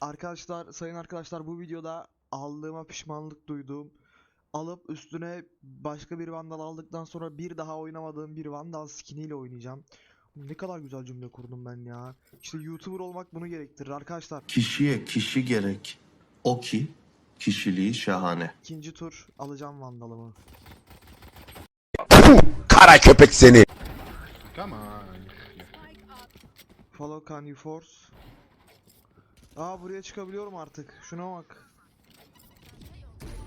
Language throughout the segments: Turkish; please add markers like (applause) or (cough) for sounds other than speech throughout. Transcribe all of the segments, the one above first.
Arkadaşlar, sayın arkadaşlar bu videoda aldığıma pişmanlık duyduğum, alıp üstüne başka bir vandal aldıktan sonra bir daha oynamadığım bir vandal skiniyle oynayacağım. Ne kadar güzel cümle kurdum ben ya. İşte YouTuber olmak bunu gerektirir arkadaşlar. Kişiye kişi gerek. O ki kişiliği şahane. İkinci tur alacağım vandalımı. Kara köpek seni. Come on. Follow can you force? Aa buraya çıkabiliyorum artık. Şuna bak.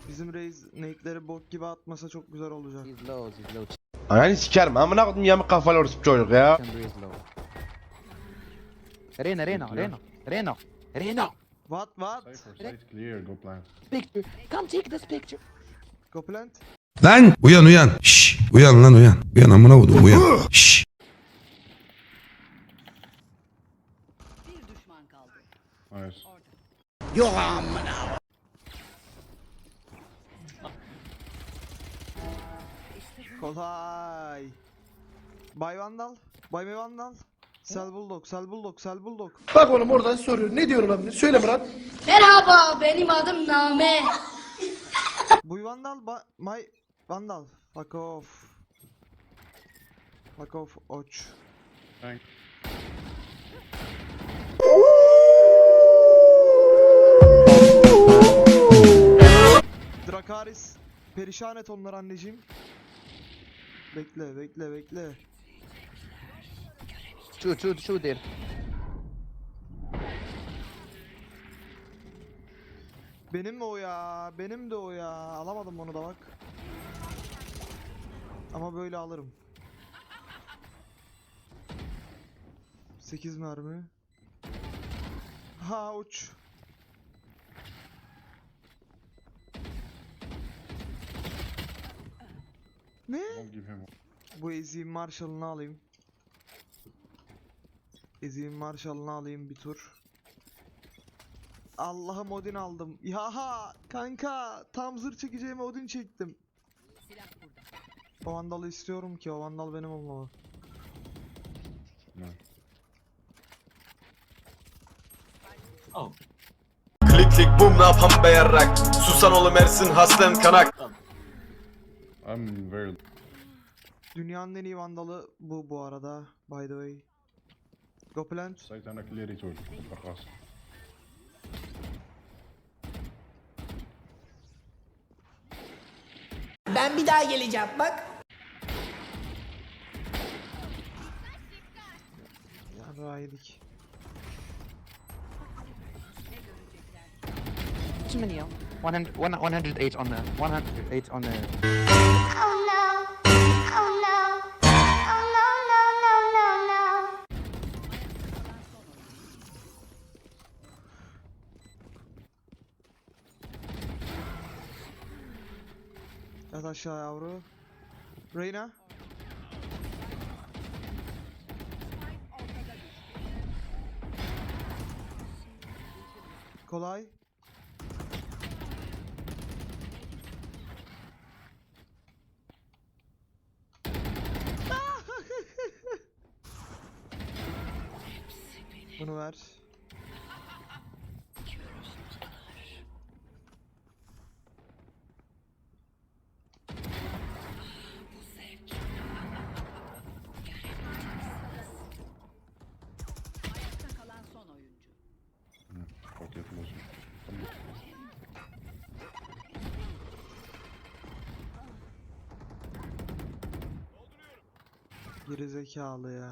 Bizim reis nate'leri bok gibi atmasa çok güzel olacak. He's low, he's low. Ananı sikerim amına koydum yamuk kafalı orospu çocuk ya. Reyna, Reyna, Reyna, Reyna, Reyna. What what? Site clear, go plant. Picture. Come take this picture. Go plant. Lan uyan uyan. Şş, uyan lan uyan. Uyan amına koydum uyan. (laughs) Şş. Nice. Kolay. Bay Vandal. Bay Bay Vandal. Sel Bulldog, Sel Bulldog, Sel Bulldog. Bak oğlum oradan soruyor. Ne diyor olabilir? Söyle Murat. Merhaba, benim adım Name. (laughs) Bu Vandal, ba My Vandal. Fuck off. Fuck off, oç. Thank. Drakaris. Perişan et onları anneciğim. Bekle, bekle, bekle. Shoot, shoot, shoot there. Benim mi o ya? Benim de o ya. Alamadım onu da bak. Ama böyle alırım. 8 mermi. Ha uç. Ne? Bu Ezik'in Marshall'ını alayım. Ezik'in Marshall'ını alayım bir tur. Allah'ım Odin aldım. Yaha kanka tam zırh çekeceğime Odin çektim. Silah burada. O vandalı istiyorum ki o vandal benim olmalı. No. Klik klik bum ne yapan be yarrak Susan oğlum Ersin Haslen Kanak I'm very... Dünyanın en iyi vandalı bu bu arada. By the way. Go plant. Sait ana clear'i çocuk. Bakas. Ben bir daha geleceğim bak. Yarrağıydık. Kimin yok? 100, 108 on the, 108 on the. Oh no. Oh no. Oh no, no, no, no, no. Yat aşağı yavru. Reyna. Kolay. Bunu ver. Geri zekalı ya.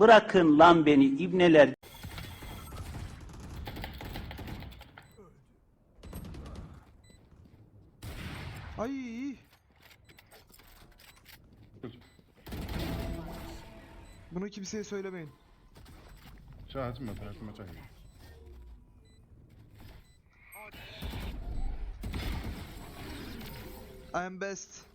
Bırakın lan beni ibneler. Ay. Bunu kimseye söylemeyin. Cioè, adesso mi aspetta, mi aspetta. I am best.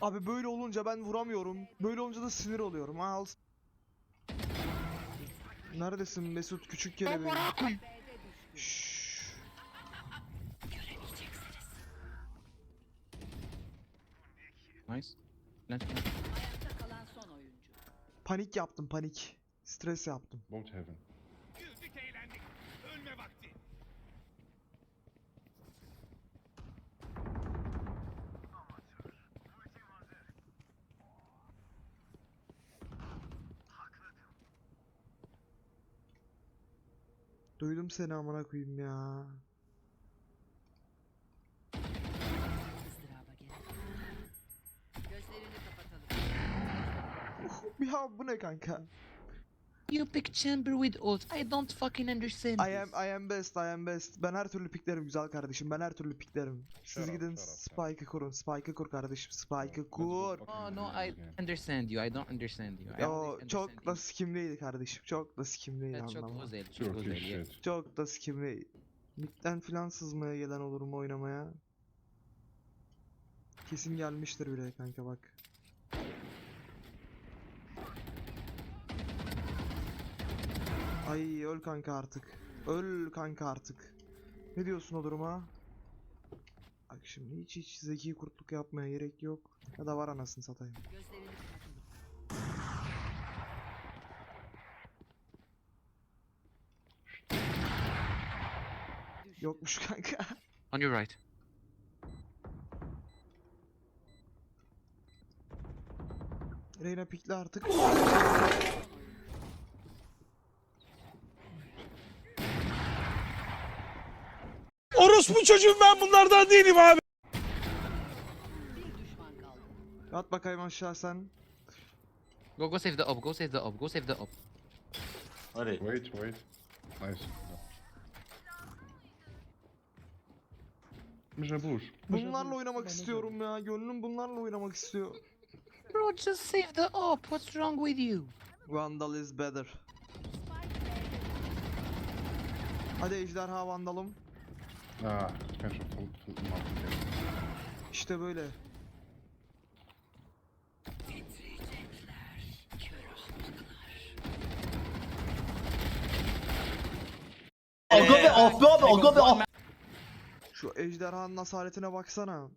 Abi böyle olunca ben vuramıyorum. Böyle olunca da sinir oluyorum. Al. Neredesin Mesut küçük kelebeğim? Şşş. Nice. Plant. Ayakta kalan son oyuncu. Panik yaptım panik. Stres yaptım. Both heaven. Duydum seni amına koyayım ya. Ya bu ne kanka? You pick chamber with ult. I don't fucking understand. I am I am best, I am best. Ben her türlü piklerim güzel kardeşim. Ben her türlü piklerim. Siz Shut up, gidin shut up, shut up. Spike'ı kurun. Spike'ı kur kardeşim. Spike'ı kur. Oh no, I understand you. I don't understand you. I understand çok da you. sikimliydi kardeşim. Çok da sikimliydi Evet, çok anlamda. güzel, çok Turkish shit. Çok da sikimli. Mid'den filan sızmaya gelen olur mu oynamaya? Kesin gelmiştir bile kanka bak. Ay öl kanka artık. Öl kanka artık. Ne diyorsun o duruma? Bak şimdi hiç hiç zeki kurtluk yapmaya gerek yok. Ya da var anasını satayım. Yokmuş kanka. (laughs) On your right. Reyna pikli artık. Orospu çocuğum ben bunlardan değilim abi. Bir düşman kaldı. At bakayım aşağı sen. Go, go save the up. Go save the up. Go save the up. Hadi. Wait, wait. Nice. Bush. Bunlarla oynamak istiyorum ya. Gönlüm bunlarla oynamak istiyor. Bro, just save the up. What's wrong with you? Vandal is better. Hadi ejderha vandalım. Ah, full, full multi İşte böyle. Şu ejderhanın asaletine baksana.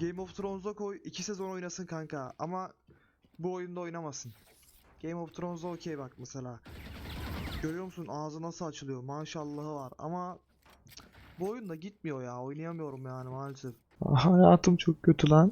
Game of Thrones'a koy 2 sezon oynasın kanka ama bu oyunda oynamasın. Game of Thrones'da okey bak mesela. Görüyor musun ağzı nasıl açılıyor maşallahı var ama bu oyunda gitmiyor ya oynayamıyorum yani maalesef. Hayatım çok kötü lan.